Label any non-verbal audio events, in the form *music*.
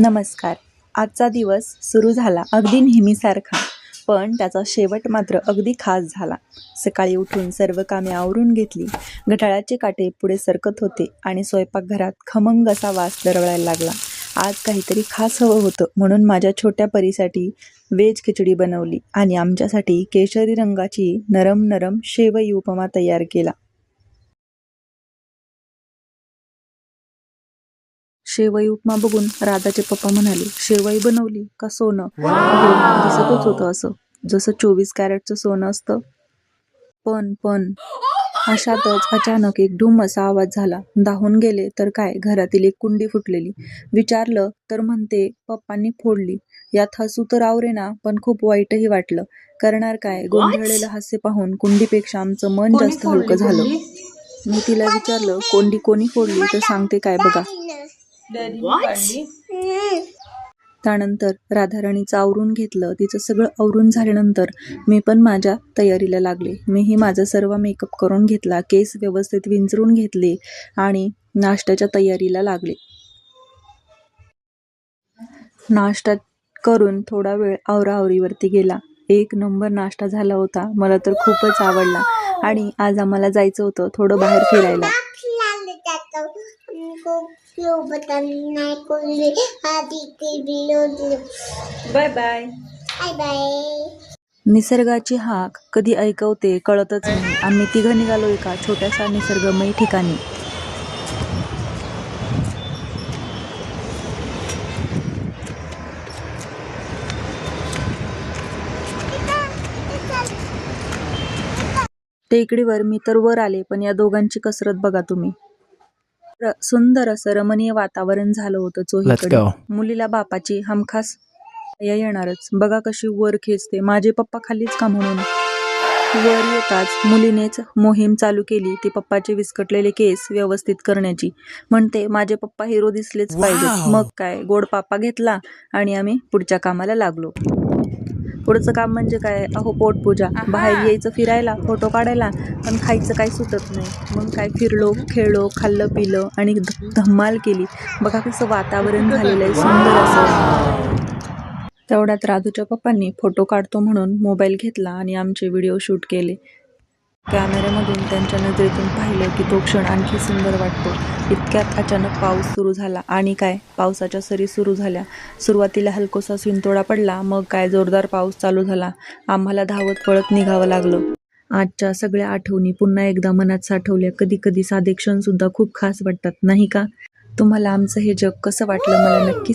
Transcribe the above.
नमस्कार. आजचा दिवस सुरू झाला अगदी नेहमीसारखा पण त्याचा शेवट मात्र अगदी खास झाला. सकाळी उठून सर्व कामे आवरून घेतली. घटाळाचे काटे पुढे सरकत होते आणि स्वयंपाकघरात खमंग असा वास दरवळायला लागला. आज काहीतरी खास हवं होतं म्हणून माझ्या छोट्या परीसाठी वेज खिचडी बनवली आणि आमच्यासाठी केशरी रंगाची नरम नरम शेवई उपमा तयार केला. शेवई उपमा बघून राधाचे पप्पा म्हणाले शेवई बनवली का सोनं? दिसतच होतं असं. जसं चोवीस कॅरेटचं सोनं असतं. पण पण अशातच अचानक एक ढुम असा आवाज झाला. धावून गेले तर काय? घरातील एक कुंडी फुटलेली. विचारलं तर म्हणते पप्पांनी फोडली. यात हसू तर आवरे ना पण खूप वाईटही वाटलं. करणार काय? गोंधळलेलं हास्य पाहून कुंडीपेक्षा आमचं मन जास्त हलकं झालं. मी तिला विचारलं कोंडी कोणी फोडली? तर सांगते काय बघा. *laughs* त्यानंतर राधाराणीचं आवरून घेतलं. तिचं सगळं आवरून झाल्यानंतर मी पण माझ्या तयारीला लागले. मीही माझा सर्व मेकअप करून घेतला केस व्यवस्थित विंचरून घेतले आणि नाश्त्याच्या तयारीला लागले. नाश्ता करून थोडा वेळ आवराआवरीवरती गेला. एक नंबर नाश्ता झाला होता. मला तर खूपच आवडला. आणि आज आम्हाला जायचं होतं थोडं बाहेर फिरायला. बाय बाय बाय बाय निसर्गाची हाक कधी ऐकवते कळतच नाही. आम्ही तिघं निघालो एका छोट्याशा निसर्गमय ठिकाणी. टेकडीवर मी तर वर आले पण या दोघांची कसरत बघा तुम्ही. सुंदर असं रमणीय वातावरण झालं होतं चोहीकडे. मुलीला बापाची हमखास या येणारच. बघा कशी वर खेचते. माझे पप्पा खालीच का म्हणून? वर येताच मुलीनेच मोहीम चालू केली. ती पप्पाचे विस्कटलेले केस व्यवस्थित करण्याची. म्हणते माझे पप्पा हिरो दिसलेच Wow. मग काय? गोड पापा घेतला आणि आम्ही पुढच्या कामाला लागलो. पुढचं काम म्हणजे काय? अहो पोटपूजा. बाहेर यायचं फिरायला फोटो काढायला पण खायचं काही सुटत नाही. मग काय फिरलो खेळलो खाल्लं पिलं आणि धम्माल केली. बघा कसं वातावरण झालेलं आहे सुंदर असं. तेवढ्यात राधूच्या पप्पांनी फोटो काढतो म्हणून मोबाईल घेतला आणि आमचे व्हिडिओ शूट केले. कॅमेऱ्यामधून त्यांच्या नजरेतून पाहिलं की तो क्षण आणखी सुंदर वाटतो. इतक्यात अचानक पाऊस सुरू झाला. आणि काय? पावसाच्या सरी सुरू झाल्या. सुरुवातीला हलकोसा शिंतोडा पडला. मग काय? जोरदार पाऊस चालू झाला. आम्हाला धावत पळत निघावं लागलं. आजच्या सगळ्या आठवणी पुन्हा एकदा मनात साठवल्या. कधी कधी साधे क्षण सुद्धा खूप खास वाटतात. नाही का? तुम्हाला आमचं हे जग कसं वाटलं मला नक्की